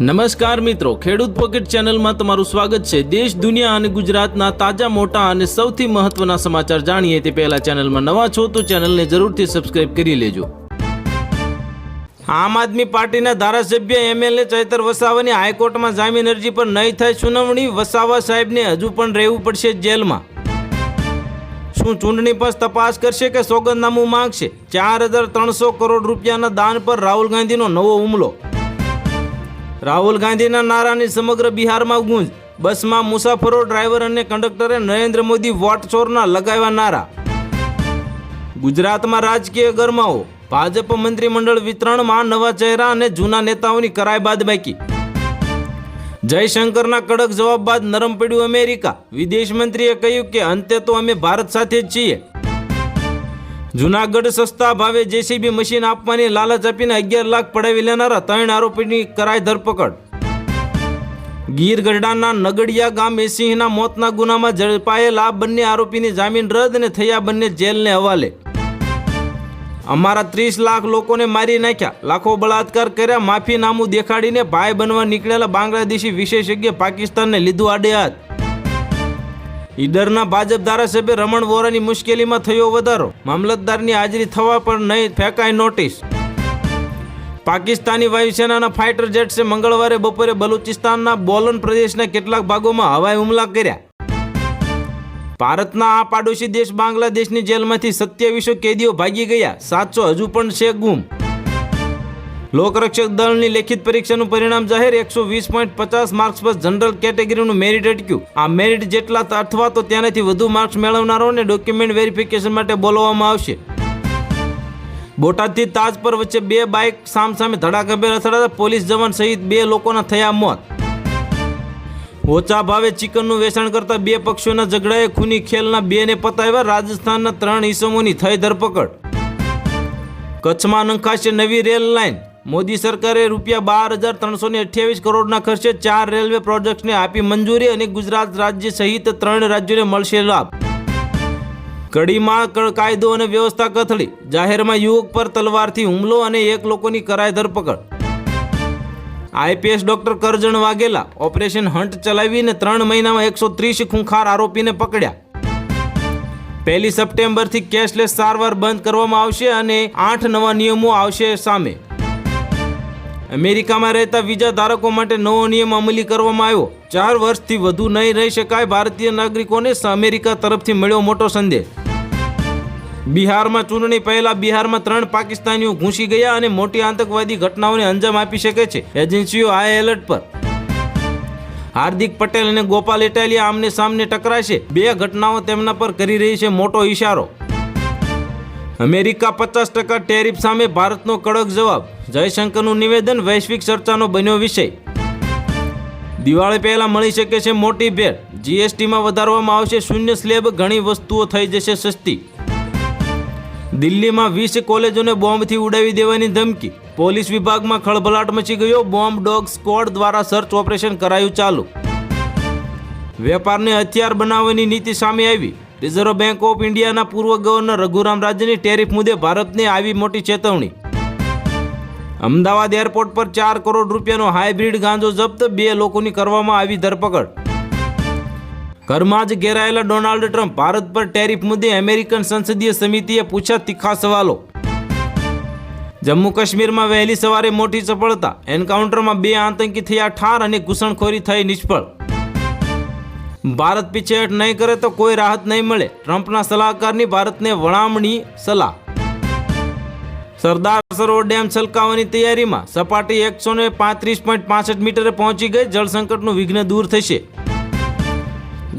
નમસ્કાર મિત્રો, ખેડૂત પોકેટ ચેનલમાં તમારું સ્વાગત છે. દેશ, દુનિયા અને ગુજરાતના તાજા, મોટા અને સૌથી મહત્વના સમાચાર જાણીએ તે પહેલા ચેનલમાં નવા છો તો ચેનલને જરૂરથી સબસ્ક્રાઇબ કરી લેજો. આમ આદમી પાર્ટીના ધારાસભ્ય એમએલએ ચૈતર વસાવાની હાઈકોર્ટમાં જામીન અરજી પર નહીં થાય સુનાવણી, વસાવા સાહેબને હજુ પણ રહેવું પડશે જેલમાં. શું ચૂંટણી પંચ તપાસ કરશે કે સોગંદનામું માંગશે? ચાર હજાર ત્રણસો કરોડ રૂપિયાના દાન પર રાહુલ ગાંધીનો નવો હુમલો. રાહુલ ગાંધીના નારાની સમગ્ર બિહારમાં ગુંજ. બસમાં મુસાફરો, ડ્રાઈવર અને કંડક્ટરે નરેન્દ્ર મોદી વોટ ચોરના લગાવ્યા નારા. ગુજરાતમાં રાજકીય ગરમાઓ ભાજપ મંત્રીમંડળ વિતરણમાં નવા ચહેરા અને જૂના નેતાઓની કરાય બાદ બાકી જયશંકરના કડક જવાબ બાદ નરમ પડ્યું અમેરિકા. વિદેશ મંત્રીએ કહ્યું કે, અંતે તો અમે ભારત સાથે જ છીએ. જુનાગઢ સસ્તા ભાવે જેસીબી મશીન આપવાની લાલચ આપીને અગિયાર લાખ પડાવી લેનારા ત્રણ આરોપીની કરાઈ ધરપકડ. ગીર ગઢડાના નગડિયા ગામે સિંહના મોતના ગુનામાં ઝડપાયેલ આ બંને આરોપીની જામીન રદ અને થયા બંને જેલને હવાલે. અમારા ત્રીસ લાખ લોકોને મારી નાખ્યા. લાખો બળાત્કાર કર્યા, માફીનામું દેખાડીને ભાઈ બનવા નીકળેલા બાંગ્લાદેશી વિશેષજ્ઞ પાકિસ્તાનને લીધું આડે હાથ ઈડરના ભાજપ ધારાસભ્ય રમણ વોરાની મુશ્કેલીમાં થયો વધારો. મામલતદારની હાજરી થવા પર નહીં ફેંકાય નોટિસ. પાકિસ્તાની વાયુસેનાના ફાઇટર જેટ્સે મંગળવારે બપોરે બલુચિસ્તાનના બોલન પ્રદેશના કેટલાક ભાગોમાં હવાઈ હુમલા કર્યા. ભારતના આ પાડોશી દેશ બાંગ્લાદેશની જેલમાંથી સત્યાવીસો કેદીઓ ભાગી ગયા, સાતસો હજુ પણ છે ગુમ. લોકરક્ષક દળની લેખિત પરીક્ષાનું પરિણામ જાહેર એકસો વીસ પોઈન્ટ પચાસ માર્ક્સ પર જનરલ કેટેગરીનું મેરિટ અટક્યું. આ મેરિટ જેટલા અથવા તો ત્યાંથી વધુ માર્ક્સ મેળવનારોને ડોક્યુમેન્ટ વેરિફિકેશન માટે બોલાવવામાં આવશે. બોટાદથી તાજપર વચ્ચે બે બાઇક સામસામે ધડાકાભેર અથડાતા પોલીસ જવાન સહિત બે લોકોના થયા મોત. ઓછા ભાવે ચિકનનું વેચાણ કરતા બે પક્ષીઓના ઝઘડાએ ખૂની ખેલના બેને પતાવ્યા રાજસ્થાનના ત્રણ ઈસમોની થઈ ધરપકડ. કચ્છમાં નંખાશે નવી રેલ લાઇન મોદી સરકારે રૂપિયા બાર હજાર ત્રણસો ને અઠ્યાવીસ કરોડના ખર્ચે ચાર રેલવે પ્રોજેક્ટ્સને આપી મંજૂરી અને ગુજરાત રાજ્ય સહિત ત્રણ રાજ્યોને મળશે લાભ. કડીમાં કાયદો અને વ્યવસ્થા કથળી. જાહેરમાં યુવક પર તલવારથી હુમલો અને એક લોકોની કરાય ધરપકડ. IPS doctor Karjan Vaghela operation hunt ચલાવીને ત્રણ મહિનામાં એકસો ત્રીસ ખૂંખાર આરોપીને પકડ્યા. પહેલી સપ્ટેમ્બરથી કેશલેસ સારવાર બંધ કરવામાં આવશે અને આઠ નવા નિયમો આવશે સામે. અમેરિકામાં રહેતા વિઝા ધારકો માટે નવો નિયમ અમલી કરવામાં આવ્યો. ચાર વર્ષથી વધુ નહીં રહી શકાય ભારતીય નાગરિકોને અમેરિકા તરફથી મળ્યો મોટો સંદેશ. બિહારમાં ચૂંટણી પહેલા બિહારમાં ત્રણ પાકિસ્તાનીઓ ઘૂસી ગયા અને મોટી આતંકવાદી ઘટનાઓને અંજામ આપી શકે છે, એજન્સીઓ હાઈ એલર્ટ પર. હાર્દિક પટેલ અને ગોપાલ ઇટાલિયા આમને સામને ટકરાશે. બે ઘટનાઓ તેમના પર કરી રહી છે મોટો ઇશારો અમેરિકા પચાસ ટકા ટેરિફ સામે ભારતનો કડક જવાબ. જયશંકરનું નિવેદન વૈશ્વિક ચર્ચાનો બન્યો વિષય. દિવાળી પહેલાં મળી શકે છે મોટી ભેટ જીએસટીમાં વધારવામાં આવશે શૂન્ય સ્લેબ, ઘણી વસ્તુઓ થઈ જશે સસ્તી. દિલ્હીમાં વીસ કોલેજોને બોમ્બથી ઉડાવી દેવાની ધમકી. પોલીસ વિભાગમાં ખળભળાટ મચી ગયો. બોમ્બ, ડોગ સ્કોડ દ્વારા સર્ચ ઓપરેશન કરાયું ચાલુ. વેપારને હથિયાર બનાવવાની નીતિ સામે આવી. રિઝર્વ બેંક ઓફ ઇન્ડિયાના પૂર્વ ગવર્નર રઘુરામ રાજ્યની ટેરિફ મુદ્દે ભારતને આવી મોટી ચેતવણી. અમદાવાદ એરપોર્ટ પર ચાર કરોડ રૂપિયાનો હાઇબ્રિડ ગાંજો જપ્ત, બે લોકોની કરવામાં આવી ધરપકડ. ઘરમાં જ ઘેરાયેલા ડોનાલ્ડ ટ્રમ્પ ભારત પર ટેરિફ મુદ્દે અમેરિકન સંસદીય સમિતિએ પૂછ્યા તીખા સવાલો. જમ્મુ કાશ્મીરમાં વહેલી સવારે મોટી સફળતા, એન્કાઉન્ટરમાં બે આતંકી થયા ઠાર અને ઘૂસણખોરી થઈ નિષ્ફળ. ભારત પીછેહટ નહીં કરે તો કોઈ રાહત નહીં મળે. ટ્રમ્પના સલાહકારની ભારતને વળામણી સલાહ. સરદાર સરોવર ડેમ છલકાવાની તૈયારીમાં સપાટી એકસો ને પાંત્રીસ પોઈન્ટ પાસઠ મીટરે પહોંચી ગઈ. જળસંકટનું વિઘ્ન દૂર થશે.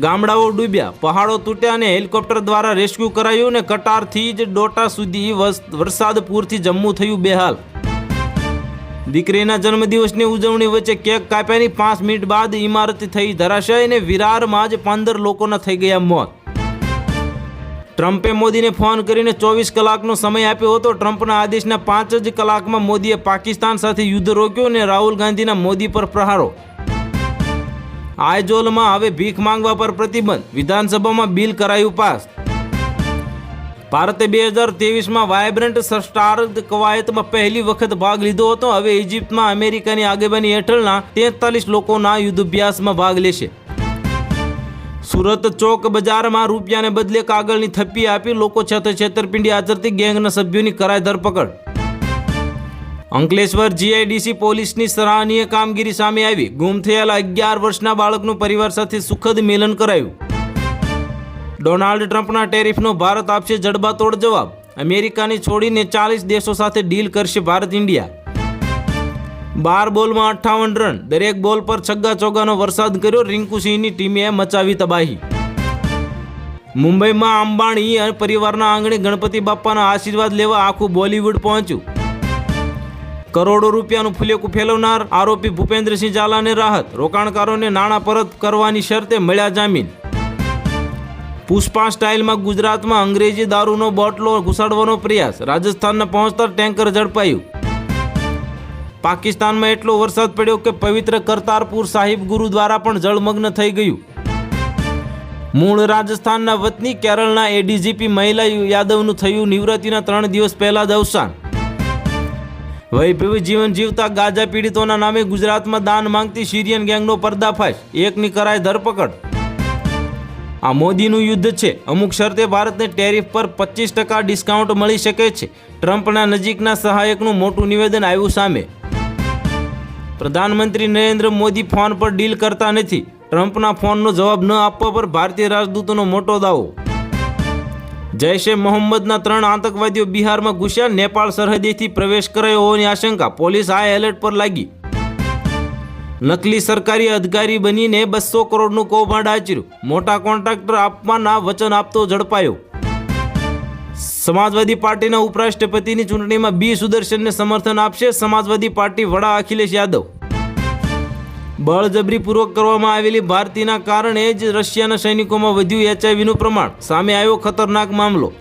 ગામડાઓ ડૂબ્યા, પહાડો તૂટ્યા અને હેલિકોપ્ટર દ્વારા રેસ્ક્યુ કરાયું અને કટારથી જ ડોટા સુધી વરસાદ પૂરથી જમ્મુ થયું બેહાલ. દીકરીના જન્મદિવસની ઉજવણી વચ્ચે કેક કાપ્યાની પાંચ મિનિટ બાદ ઇમારત થઈ ધરાશાય અને વિરારમાં જ પંદર લોકોના થઈ ગયા મોત. ટ્રમ્પે મોદીને ફોન કરીને ચોવીસ કલાકનો સમય આપ્યો હતો. ટ્રમ્પના આદેશના પાંચ જ કલાકમાં મોદીએ પાકિસ્તાન સાથે યુદ્ધ રોક્યો અને રાહુલ ગાંધીના મોદી પર પ્રહારો. આયજોલમાં હવે ભીખ માંગવા પર પ્રતિબંધ. વિધાનસભામાં બિલ કરાયું પાસ. ભારતે બે હજાર ત્રેવીસમાં વાયબ્રન્ટ સ્ટાર કવાયતમાં પહેલી વખત ભાગ લીધો હતો. હવે ઇજિપ્તમાં અમેરિકાની આગેવાની હેઠળના તેતાલીસ લોકોના યુદ્ધાભ્યાસમાં ભાગ લેશે. સુરત ચોક બજારમાં રૂપિયાને બદલે કાગળની થપ્પી આપી લોકો છેતર છેતરપિંડી આચરતી ગેંગના સભ્યોની કરાય ધરપકડ. અંકલેશ્વર જીઆઈડીસી પોલીસની સરાહનીય કામગીરી સામે આવી. ગુમ થયેલા અગિયાર વર્ષના બાળકનું પરિવાર સાથે સુખદ મિલન કરાયું. ડોનાલ્ડ ટ્રમ્પના ટેરિફનો ભારત આપશે જડબાતોડ જવાબ. અમેરિકાને છોડીને ચાલીસ દેશો સાથે ડીલ કરશે ભારત ઇન્ડિયા બાર બોલમાં અઠ્ઠાવન રન. દરેક બોલ પર છગ્ગા ચોગ્ગાનો વરસાદ કર્યો. રિંકુસિંહની ટીમે મચાવી તબાહી. મુંબઈમાં અંબાણી અને પરિવારના આંગણે ગણપતિ બાપ્પાના આશીર્વાદ લેવા આખું બોલિવૂડ પહોંચ્યું. કરોડો રૂપિયાનું ફુલેકું ફેલવનાર આરોપી ભૂપેન્દ્રસિંહ ઝાલાને રાહત. રોકાણકારોને નાણાં પરત કરવાની શરતે મળ્યા જામીન. પુષ્પા સ્ટાઇલમાં ગુજરાતમાં અંગ્રેજી દારૂનો બોટલો ઘુસાડવાનો પ્રયાસ. રાજસ્થાનને પહોંચતા ટેન્કર ઝડપાયું. પાકિસ્તાનમાં એટલો વરસાદ પડ્યો કે પવિત્ર કરતારપુર સાહિબ ગુરુદ્વારા પણ જળમગ્ન થઈ ગયું. મૂળ રાજસ્થાનના વતની કેરળના એડીજીપી મહિલા યાદવનું થયું નિવૃત્તિના ત્રણ દિવસ પહેલા જ અવસાન. વૈભવી જીવન જીવતા ગાજા પીડિતોના નામે ગુજરાતમાં દાન માંગતી સિરિયન ગેંગનો પર્દાફાશ. એકની કરાય ધરપકડ. આ મોદીનું યુદ્ધ છે. અમુક શરતે ભારતને ટેરિફ પર પચીસ ટકા ડિસ્કાઉન્ટ મળી શકે છે. ટ્રમ્પના નજીકના સહાયકનું મોટું નિવેદન આવ્યું સામે. પ્રધાનમંત્રી નરેન્દ્ર મોદી ફોન પર ડીલ કરતા નથી. ટ્રમ્પના ફોનનો જવાબ ન આપવા પર ભારતીય રાજદૂતોનો મોટો દાવો. જૈશે મોહમ્મદના ત્રણ આતંકવાદીઓ બિહારમાં ઘૂસ્યા. નેપાળ સરહદેથી પ્રવેશ કરાયો હોવાની આશંકા. પોલીસ હાઈ એલર્ટ પર લાગી. નકલી સરકારી અધિકારી બનીને બસો કરોડનું કૌભાંડ આચર્યું. મોટા કોન્ટ્રાક્ટર આપવાના વચન આપતો ઝડપાયો. સમાજવાદી પાર્ટીના ઉપરાષ્ટ્રપતિની ચૂંટણીમાં બી સુદર્શનને સમર્થન આપશે સમાજવાદી પાર્ટી વડા અખિલેશ યાદવ. બળજબરીપૂર્વક કરવામાં આવેલી ભારતીના કારણે જ રશિયાના સૈનિકોમાં વધ્યું એચઆઈવીનું પ્રમાણ. સામે આવ્યો ખતરનાક મામલો.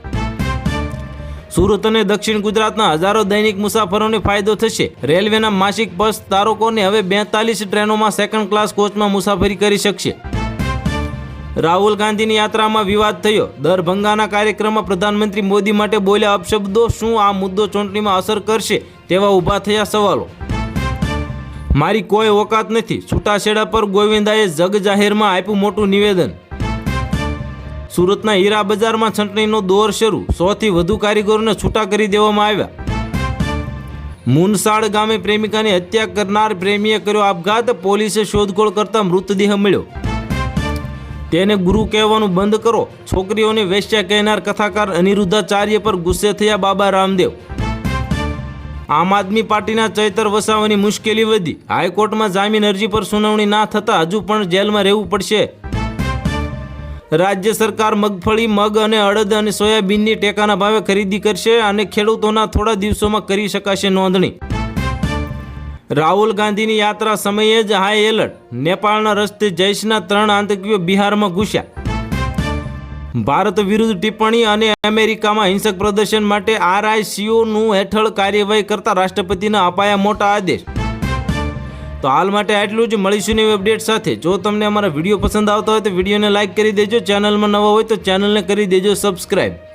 સુરત અને દક્ષિણ ગુજરાતના હજારો દૈનિક મુસાફરોને ફાયદો થશે. રેલવેના માસિક બસ તારકોને હવે બેતાલીસ ટ્રેનોમાં સેકન્ડ ક્લાસ કોચમાં મુસાફરી કરી શકશે. રાહુલ ગાંધીની યાત્રામાં વિવાદ થયો. દરભંગાના કાર્યક્રમમાં પ્રધાનમંત્રી મોદી માટે બોલ્યા અપશબ્દો શું આ મુદ્દો ચૂંટણીમાં અસર કરશે તેવા ઊભા થયા સવાલો. મારી કોઈ ઓકાત નથી. છૂટાછેડા પર ગોવિંદાએ જગ જાહેરમાં આપ્યું મોટું નિવેદન. સુરતના હીરા બજારમાં છંટણીનો દોર શરૂ. સોથી વધુ કારીગરોને છૂટા કરી દેવામાં આવ્યા. મુનસાડ ગામે પ્રેમિકાની હત્યા કરનાર પ્રેમીએ કર્યો આપઘાત. પોલીસે શોધખોળ કરતા મૃતદેહ મળ્યો. તેને ગુરુ કહેવાનું બંધ કરો. છોકરીઓને વેશ્યા કહેનાર કથાકાર અનિરુદ્ધાચાર્ય પર ગુસ્સે થયા બાબા રામદેવ. આમ આદમી પાર્ટીના ચૈતર વસાવાની મુશ્કેલી વધી. હાઈકોર્ટમાં જામીન અરજી પર સુનાવણી ના થતાં હજુ પણ જેલમાં રહેવું પડશે. રાજ્ય સરકાર મગફળી, મગ અને અડદ અને સોયાબીનની ટેકાના ભાવે ખરીદી કરશે અને ખેડૂતોના થોડા દિવસોમાં કરી શકાશે નોંધણી. રાહુલ ગાંધીની યાત્રા સમયે જ હાઈ એલર્ટ નેપાળના રસ્તે જૈશના ત્રણ આતંકીઓ બિહારમાં ઘૂસ્યા. ભારત વિરુદ્ધ ટિપ્પણી અને અમેરિકામાં હિંસક પ્રદર્શન માટે આરઆઈસીઓનું હેઠળ કાર્યવાહી કરતા રાષ્ટ્રપતિના અપાયા મોટા આદેશ. તો હાલ માટે આટલું જ. મળીશું નવી અપડેટ સાથે. જો તમને અમારા વીડિયો પસંદ આવતા હોય તો વિડીયોને લાઇક કરી દેજો. ચેનલમાં નવા હોય તો ચેનલને કરી દેજો. સબસ્ક્રાઈબ